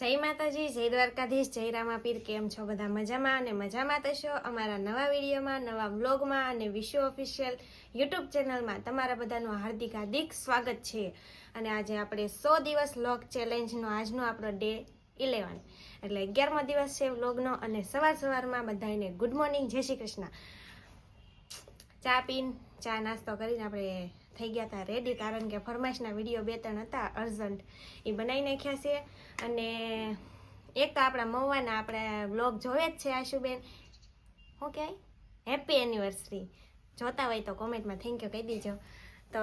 જય માતાજી, જય દ્વારકાધીશ, જય રામાપીર, કેમ છો બધા મજામાં અને મજામાં થશો અમારા નવા વિડીયોમાં, નવા વ્લોગમાં અને વિશ્વ ઓફિશિયલ યુટ્યુબ ચેનલમાં તમારા બધાનું હાર્દિક હાર્દિક સ્વાગત છે. અને આજે આપણે સો દિવસ લોક ચેલેન્જનો, આજનો આપણો ડે ઇલેવન એટલે અગિયારમો દિવસ છે વ્લોગનો અને સવાર સવારમાં બધાને ગુડ મોર્નિંગ જય શ્રી કૃષ્ણ. ચા પીન, ચા નાસ્તો કરીને આપણે થઈ ગયા હતા રેડી કારણ કે ફરમાઈશના વીડિયો બે ત્રણ હતા, અર્જન્ટ. એ બનાવી નાખ્યા છે. અને એક તો આપણા મવાના આપણે બ્લોગ જોવે જ છે આશુબેન. શું કહેવાય હેપી એનિવર્સરી જોતા હોય તો કોમેન્ટમાં થેન્ક યુ કહી દીજો. તો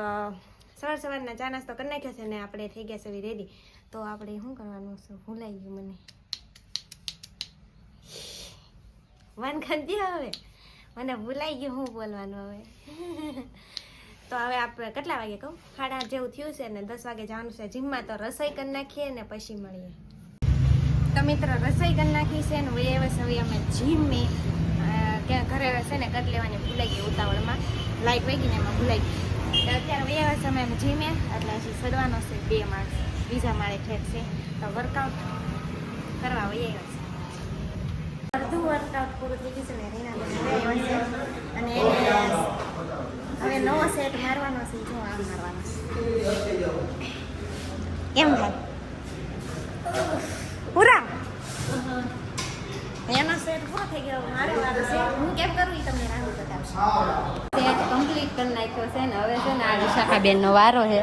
સવાર સવારના ચા નાસ્તો કરી નાખ્યો છે ને આપણે થઈ ગયા છે રેડી તો આપણે શું કરવાનું છે? ભૂલાઈ ગયું મને. વન કરી હવે. મને ભૂલાઈ ગયું હું બોલવાનું હવે. તો હવે આપણે કેટલા વાગે કહું? સાડા જેવું થયું છે ને દસ વાગે જવાનું છે જીમમાં, તો રસોઈ કરી નાખીએ ને પછી મળીએ. તો મિત્ર, રસોઈ કરી નાખી છે ને વયે હવે હવે અમે જીમની કે ઘરે છે ને કટ લેવાની ભૂલાઈ ગઈ ઉતાવળમાં. લાઈટ વાગી ને એમાં ભૂલાઈ ગઈ. અત્યારે હવે સમય અમે જીમે એટલે હજી સડવાનો છે બે માળ. બીજા માળે ઠેક તો વર્કઆઉટ કરવા વયે આવ્યા છે. અડધું વર્કઆઉટ પૂરું થઈ ગયું છે ને, રીના અને એને હવે નવો સેટ મારવાનો છે, જો આમ મારવાનો કેમ થાય. પૂરા એનો સેટ પૂરો થઈ ગયો મારે વારો છે. હું કેમ કરું એ તમને રાહુલ બતાવશે સેટ કમ્પ્લીટ કરી નાખ્યો છે ને, હવે છે ને આ વિશાખાબેન નો વારો છે.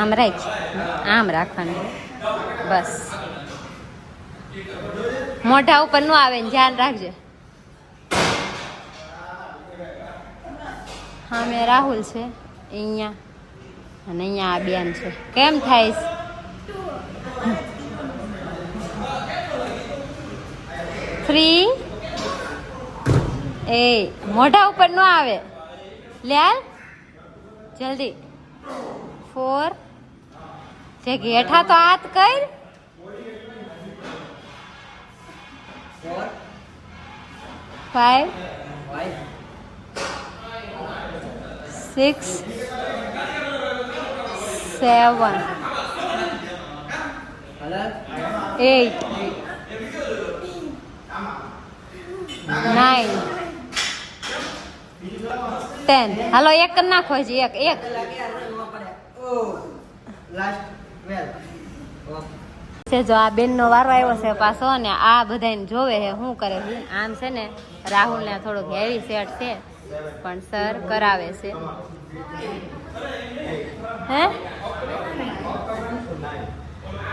આમ રાખ, આમ રાખવાનું. બસ. મોઢા ઉપરનું આવે ને, ધ્યાન રાખજે. હા, મેં રાહુલ છે, અહીંયા. અને અહીંયા આ બેન છે. કેમ થાય? થ્રી એ, મોઢા ઉપર નો આવે. લ્યાલ? જલ્દી. ફોર જે ઘેઠા તો હાથ કર. Five six seven eight nine ten હાલો એક કરી નાખો હજી એક એક છે, જો આ બેનનો વારો આવ્યો છે પાછો ને આ બધાને જોવે છે, શું કરે છે? આમ છે ને, રાહુલને થોડોક હેવી સેટ છે, પણ સર કરાવે છે. હે?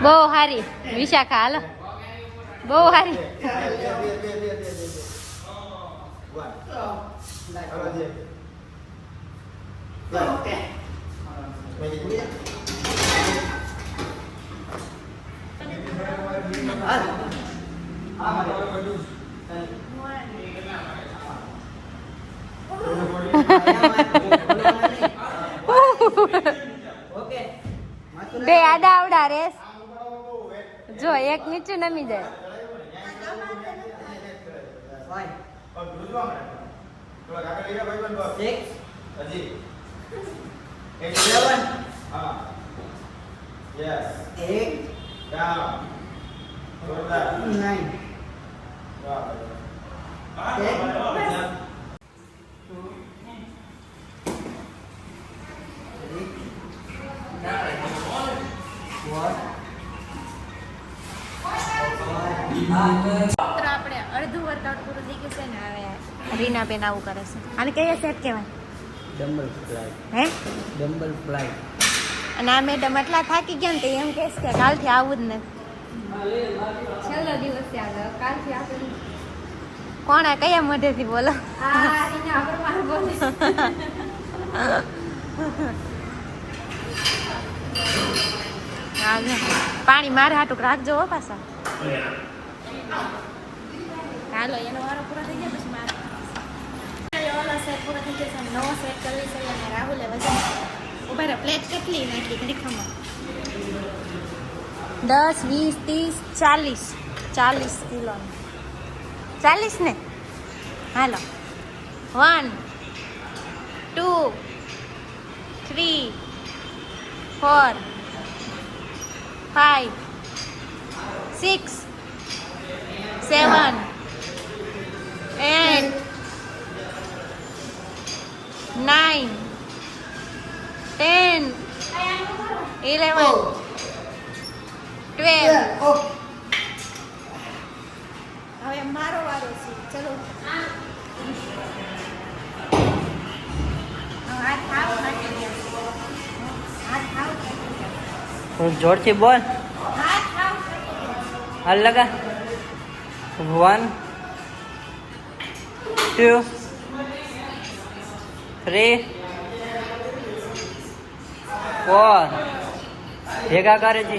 બહુ સારી વિશાખા, હાલો. બહુ સારી બે આડા આવડા રેસ જો એક નીચે નમી જાય. મિત્રો આપણે અડધું વર્કઆઉટ પૂરું થઈ ગયું છે ને હવે રીના બેન આવું કરે છે. આને કયા સેટ કહેવાય? ડમ્બલ ફ્લાય હે? ડમ્બલ ફ્લાય અને આ મેડમ એટલા થાકી ગયા ને તો એમ કહેશ કે કાલથી આવું જ નથી. છેલ્લો દિવસ છે કાલથી આપણે કોણ આ કયા મોઢેથી બોલો? આ. પાણી મારે હાટુક રાખજો હો પાછા. હાલો એનો વારો પૂરો થઈ જાય પછી મારે. ઓલો સેટ પૂરો થઈ જશે અને નવો સેટ કરવી છે અને રાહુલે વધારે ઊભા રહો પ્લેટ કેટલી નાખી ઘડી ખમો દસ, વીસ, ત્રીસ, ચાલીસ. ચાલીસ કિલો. ચાલીસ ને? હાલો. One, two, three, four, five, six, seven, eight nine ten, eleven twelve હવે મારો વારો છે ચલો હાથ થાવ નાખી દે. હાથ થાવ નાખી દે. થોડુંક જોરથી બોલ હાથ થાવ હાલ લગા વન ટુ થ્રી ફોર ભેગા કરે છે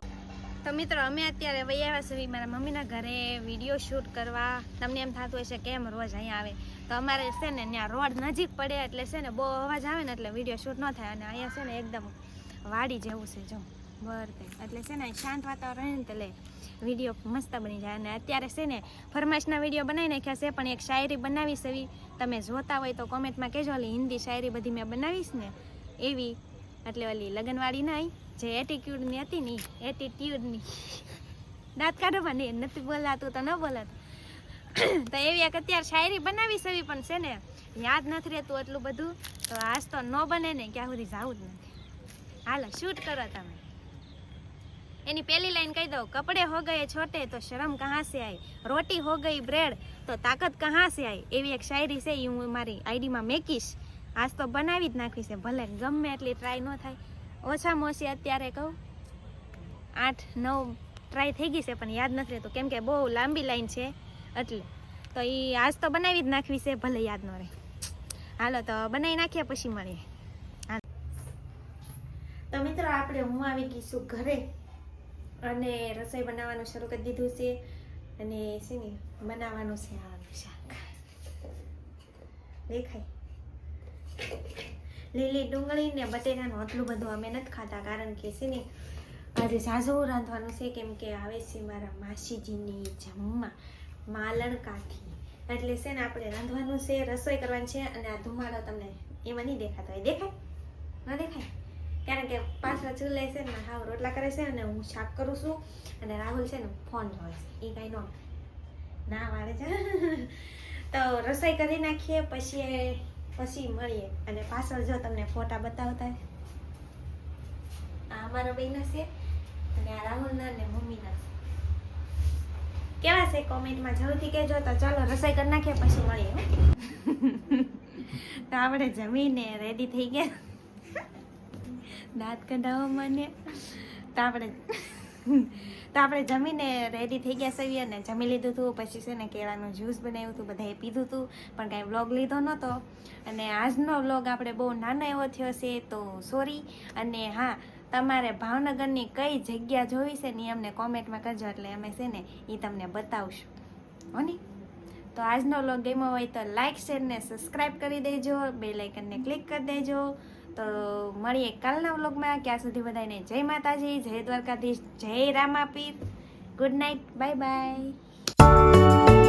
તો મિત્રો, અમે અત્યારે વૈયાવા સુધી મારા મમ્મીના ઘરે વીડિયો શૂટ કરવા, તમને એમ થતું હશે કેમ રોજ અહીંયા આવે. તો અમારે છે ને ત્યાં રોડ નજીક પડે એટલે છે ને બહુ અવાજ આવે ને એટલે વીડિયો શૂટ ન થાય અને અહીંયા છે ને એકદમ વાડી જેવું છે, જો. બરતે એટલે છે ને શાંત વાતાવરણ એટલે વીડિયો મસ્ત બની જાય. અને અત્યારે છે ને ફરમાશના વીડિયો બનાવી નાખ્યા છે, પણ એક શાયરી બનાવીશ એવી. તમે જોતા હોય તો કોમેન્ટમાં કહેજો એટલે હિન્દી શાયરી બધી મેં બનાવીશ ને, એવી. એટલે ઓલી લગનવાળી નહીં જે એટીટ્યુડની હતી ને એટીટ્યુડની દાંત કાઢવા ને નથી બોલાતું તો ન બોલાતું. તો એવી એક અત્યારે શાયરી બનાવી સવી પણ છે ને, યાદ નથી રહેતું એટલું બધું. તો આજ તો ન બને ને ક્યાં સુધી જવું જ નથી. હાલો શૂટ કરો તમે. એની પહેલી લાઈન કહી દઉં, કપડે હો ગયે છોટે તો શરમ કહાં સે આવી રોટી હો ગઈ બ્રેડ તો તાકાત કહાં સે આવી એવી એક શાયરી છે એ હું મારી આઈડીમાં મેકીશ. આજ તો બનાવી જ નાખવી છે. ભલે ગમે એટલી ટ્રાય ન થાય. ઓછામાં ઓછી અત્યારે કહું, આઠ, નવ ટ્રાય થઈ ગઈ છે, પણ યાદ નથી રહેતું. કેમ કે બહુ લાંબી લાઈન છે એટલે. તો એ આજ તો બનાવી જ નાખવી છે, ભલે યાદ ન રહે. હાલો, તો બનાવી નાખીએ પછી મળીએ. તો મિત્રો, આપણે હું આવી ગઈ ઘરે અને રસોઈ બનાવવાનું શરૂ કરી દીધું છે. અને છે ને, બનાવવાનું છે આ શાક. દેખાય. લીલી ડુંગળી ને બટેટાનું આટલું બધું અમે નથી ખાતા, કારણ કે છે ને આજે સાસુ રાંધવાનું છે, કેમ કે આવે છે મારા માસીજીની જમવા માલણકાથી એટલે છે ને આપણે રાંધવાનું છે, રસોઈ કરવાની છે, અને આ ધુમાડો તમને એમાં નહીં દેખાતો હોય. દેખાય? ન દેખાય? કારણ કે પાછળ ચૂલે છે ને, હાવ રોટલા કરે છે, અને હું શાક કરું છું, અને રાહુલ છે ને ફોન જોવે છે. એ કાંઈ ન ના વાળે છે તો રસોઈ કરી નાખીએ, પછી પછી મળીએ. અને પાછળ જો તમને ફોટા બતાવતા આ અમારા બેના છે અને આ રાહુલના અને મમ્મીના છે. કેવા છે કોમેન્ટમાં જરૂરથી કહેજો. તો ચાલો રસોઈ કરી નાખીએ, પછી મળીએ તો આપણે જમીને રેડી થઈ ગયા. દાંત કઢાવવા મને તો આપણે તો આપણે જમીને રેડી થઈ ગયા સવી અને જમી લીધું હતું પછી છે ને કેળાનું જ્યુસ બનાવ્યું હતું બધાએ પીધું હતું પણ કાંઈ વ્લોગ લીધો નહોતો અને આજનો વ્લોગ આપણે બહુ નાનો એવો થયો છે, તો સોરી અને હા, તમારે ભાવનગરની કઈ જગ્યા જોવી છે ને એ અમને કોમેન્ટમાં કરજો. એટલે અમે છે ને એ તમને બતાવશું. હો ને તો આજનો વ્લોગ ગમ્યો હોય તો લાઈક શેર ને સબસ્ક્રાઈબ કરી દેજો. બે લાઇકનને ક્લિક કરી દેજો. તો મળીએ કાલના વ્લોગમાં ક્યાં સુધી બધાને જય માતાજી, જય દ્વારકાધીશ, જય Ramapir. Good night bye bye